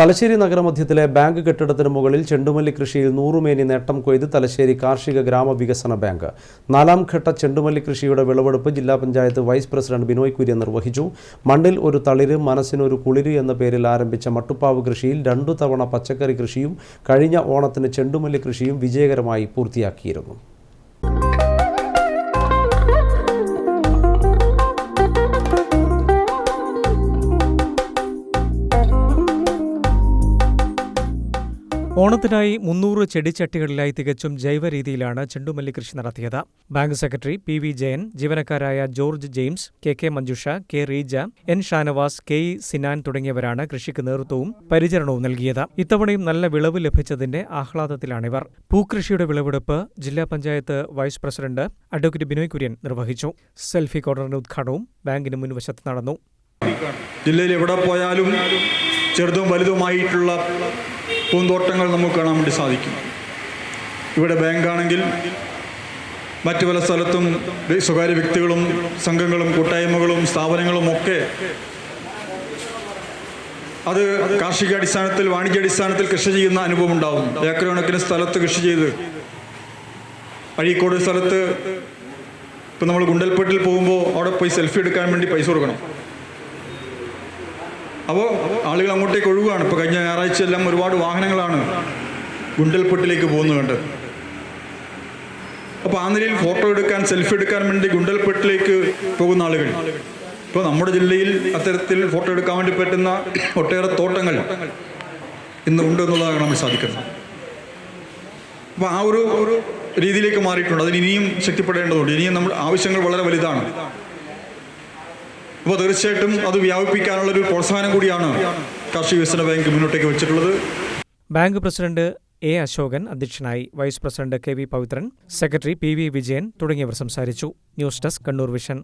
Thalassery നഗരമധ്യത്തിലെ bank കെട്ടിടത്തിന് മുകളിൽ ചെണ്ടുമല്ലി കൃഷിയിൽ നൂറുമേനി നേട്ടം കൊയ്ത് തലശ്ശേരി കാർഷിക ഗ്രാമവികസന ബാങ്ക്. നാലാം ഘട്ട ചെണ്ടുമല്ലി കൃഷിയുടെ വിളവെടുപ്പ് ജില്ലാ പഞ്ചായത്ത് വൈസ് പ്രസിഡന്റ് ബിനോയ് കുര്യൻ നിർവഹിച്ചു. മണ്ണിൽ ഒരു തളിര് മനസ്സിനൊരു കുളിര് എന്ന പേരിൽ ആരംഭിച്ച മട്ടുപ്പാവ് കൃഷിയിൽ രണ്ടു തവണ പച്ചക്കറി കൃഷിയും കഴിഞ്ഞ ഓണത്തിന് ചെണ്ടുമല്ലി കൃഷിയും വിജയകരമായി പൂർത്തിയാക്കിയിരുന്നു. ഓണത്തിനായി മുന്നൂറ് ചെടിച്ചട്ടികളിലായി തികച്ചും ജൈവ രീതിയിലാണ് ചെണ്ടുമല്ലി കൃഷി നടത്തിയത്. Bank secretary P V Jayan ജീവനക്കാരായ George James K K Manjusha K Reeja N Shanavas K E Sinan തുടങ്ങിയവരാണ് കൃഷിക്ക് നേതൃത്വവും പരിചരണവും നൽകിയത്. ഇത്തവണയും നല്ല വിളവ് ലഭിച്ചതിന്റെ ആഹ്ലാദത്തിലാണിവർ. പൂക്കൃഷിയുടെ വിളവെടുപ്പ് ജില്ലാ panchayat vice president advocate Binoy Kurian നിർവഹിച്ചു. സെൽഫി കോർണറിന്റെ ഉദ്ഘാടനവും ബാങ്കിന് മുൻവശത്ത് നടന്നു. ജില്ലയിൽ എവിടെ പോയാലും ചെറുതും വലുതുമായിട്ടുള്ള പൂന്തോട്ടങ്ങൾ നമുക്ക് കാണാൻ വേണ്ടി സാധിക്കും. ഇവിടെ ബാങ്കാണെങ്കിൽ മറ്റു പല സ്ഥലത്തും സ്വകാര്യ വ്യക്തികളും സംഘങ്ങളും കൂട്ടായ്മകളും സ്ഥാപനങ്ങളും ഒക്കെ അത് കാർഷിക അടിസ്ഥാനത്തിൽ വാണിജ്യ അടിസ്ഥാനത്തിൽ കൃഷി ചെയ്യുന്ന അനുഭവം ഉണ്ടാവും. ഏക്കർ കണക്കിന് സ്ഥലത്ത് കൃഷി ചെയ്ത് അഴീക്കോട് സ്ഥലത്ത് ഇപ്പം നമ്മൾ ഗുണ്ടൽപ്പെട്ടിൽ പോകുമ്പോൾ അവിടെ പോയി സെൽഫി എടുക്കാൻ വേണ്ടി പൈസ കൊടുക്കണം. അപ്പോൾ ആളുകൾ അങ്ങോട്ടേക്ക് ഒഴുകുകയാണ്. ഇപ്പോൾ കഴിഞ്ഞ ഞായറാഴ്ച എല്ലാം ഒരുപാട് വാഹനങ്ങളാണ് ഗുണ്ടൽപ്പെട്ടിലേക്ക് പോകുന്നത് കണ്ട്. അപ്പോൾ ആ നിലയിൽ ഫോട്ടോ എടുക്കാൻ സെൽഫി എടുക്കാൻ വേണ്ടി ഗുണ്ടൽപ്പെട്ടിലേക്ക് പോകുന്ന ആളുകൾ. ഇപ്പോൾ നമ്മുടെ ജില്ലയിൽ അത്തരത്തിൽ ഫോട്ടോ എടുക്കാൻ വേണ്ടി പറ്റുന്ന ഒട്ടേറെ തോട്ടങ്ങൾ ഇന്ന് ഉണ്ട് എന്നുള്ളതാണ് നമ്മൾ സാധിക്കുന്നത്. അപ്പോൾ ആ ഒരു രീതിയിലേക്ക് മാറിയിട്ടുണ്ട്. അതിന് ഇനിയും ശക്തിപ്പെടേണ്ടതുണ്ട്. ഇനിയും നമ്മൾ ആവശ്യങ്ങൾ വളരെ വലുതാണ്. അപ്പോൾ തീർച്ചയായിട്ടും അത് വ്യാപിപ്പിക്കാനുള്ള ഒരു പ്രോത്സാഹനം കൂടിയാണ് കാർഷിക വികസന ബാങ്ക് മുന്നോട്ടേക്ക് വെച്ചിട്ടുള്ളത്. ബാങ്ക് പ്രസിഡന്റ് എ അശോകൻ അധ്യക്ഷനായി vice president K V Pavithran secretary P V Vijayan തുടങ്ങിയവർ സംസാരിച്ചു. News desk Kannur vision.